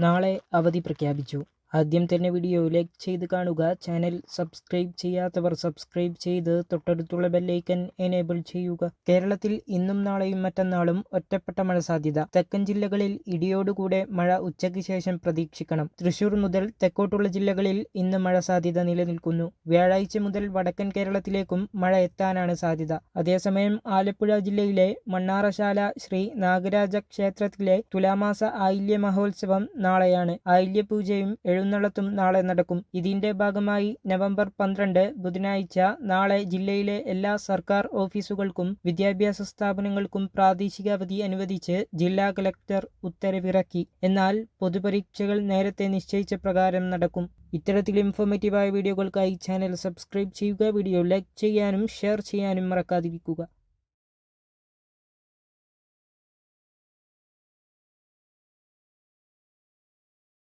നാളെ അവധി പ്രഖ്യാപിച്ചു ആദ്യം തന്നെ വീഡിയോ ലൈക്ക് ചെയ്ത് കാണുക. ചാനൽ സബ്സ്ക്രൈബ് ചെയ്യാത്തവർ സബ്സ്ക്രൈബ് ചെയ്ത് തൊട്ടടുത്തുള്ള ബെല്ലൈക്കൻ എനേബിൾ ചെയ്യുക. കേരളത്തിൽ ഇന്നും നാളെയും മറ്റന്നാളും ഒറ്റപ്പെട്ട മഴ സാധ്യത. തെക്കൻ ജില്ലകളിൽ ഇടിയോടുകൂടെ മഴ ഉച്ചയ്ക്ക് ശേഷം പ്രതീക്ഷിക്കണം. തൃശൂർ മുതൽ തെക്കോട്ടുള്ള ജില്ലകളിൽ ഇന്ന് മഴ സാധ്യത നിലനിൽക്കുന്നു. വ്യാഴാഴ്ച മുതൽ വടക്കൻ കേരളത്തിലേക്കും മഴ എത്താനാണ് സാധ്യത. അതേസമയം ആലപ്പുഴ ജില്ലയിലെ മണ്ണാറശാല ശ്രീ നാഗരാജ ക്ഷേത്രത്തിലെ തുലാമാസ ആയില്യ മഹോത്സവം നാളെയാണ്. ആയില്യപൂജയും എഴുന്നള്ളത്തും നാളെ നടക്കും. ഇതിന്റെ ഭാഗമായി നവംബർ പന്ത്രണ്ട് ബുധനാഴ്ച നാളെ ജില്ലയിലെ എല്ലാ സർക്കാർ ഓഫീസുകൾക്കും വിദ്യാഭ്യാസ സ്ഥാപനങ്ങൾക്കും പ്രാദേശിക അവധി അനുവദിച്ച് ജില്ലാ കലക്ടർ ഉത്തരവിറക്കി. എന്നാൽ പൊതുപരീക്ഷകൾ നേരത്തെ നിശ്ചയിച്ച പ്രകാരം നടക്കും. ഇത്തരത്തിൽ ഇൻഫോർമേറ്റീവായ വീഡിയോകൾക്കായി ചാനൽ സബ്സ്ക്രൈബ് ചെയ്യുക വീഡിയോ ലൈക്ക് ചെയ്യാനും ഷെയർ ചെയ്യാനും മറക്കാതിരിക്കുക.